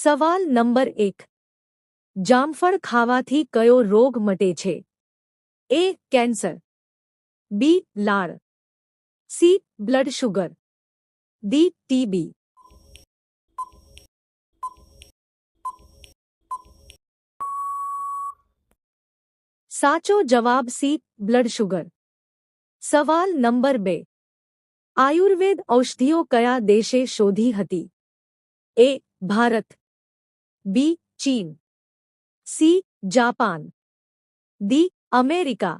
સવાલ નંબર એક જામફળ ખાવાથી કયો રોગ મટે છે એ કેન્સર બી લાળ C blood sugar D TB સાચો જવાબ સી બ્લડ શુગર સવાલ નંબર બે આયુર્વેદ ઔષધિઓ કયા દેશે શોધી હતી એ ભારત બી ચીન સી જાપાન ડી અમેરિકા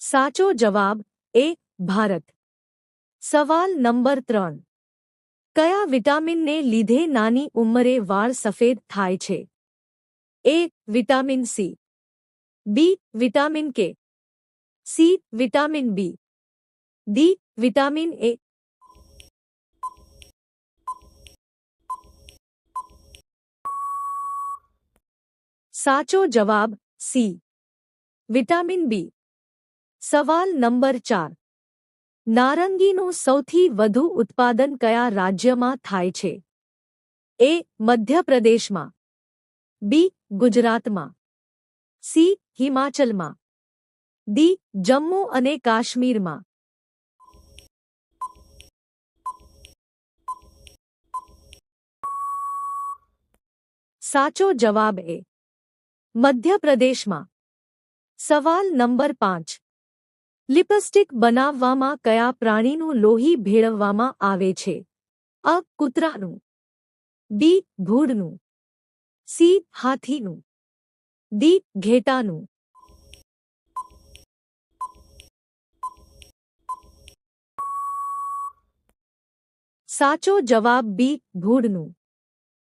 સાચો જવાબ એ ભારત સવાલ નંબર ત્રણ કયા વિટામિનને લીધે નાની ઉંમરે વાળ સફેદ થાય છે A vitamin C B vitamin K C vitamin B D vitamin A સાચો જવાબ સી વિટામિન બી સવાલ નંબર ચાર. નારંગીનું સૌથી વધુ ઉત્પાદન કયા રાજ્યમાં થાય છે? એ મધ્યપ્રદેશમાં. બી ગુજરાતમાં. સી હિમાચલમાં. ડી જમ્મુ અને કાશ્મીરમાં. સાચો જવાબ એ. મધ્યપ્રદેશમાં. સવાલ નંબર પાંચ. લિપસ્ટિક બનાવવામાં કયા પ્રાણીનું લોહી ભેળવવામાં આવે છે? અ. કૂતરાનું. બી. ભૂડનું. સી. હાથીનું. ડી. ઘેટાનું. સાચો જવાબ બી. ભૂડનું.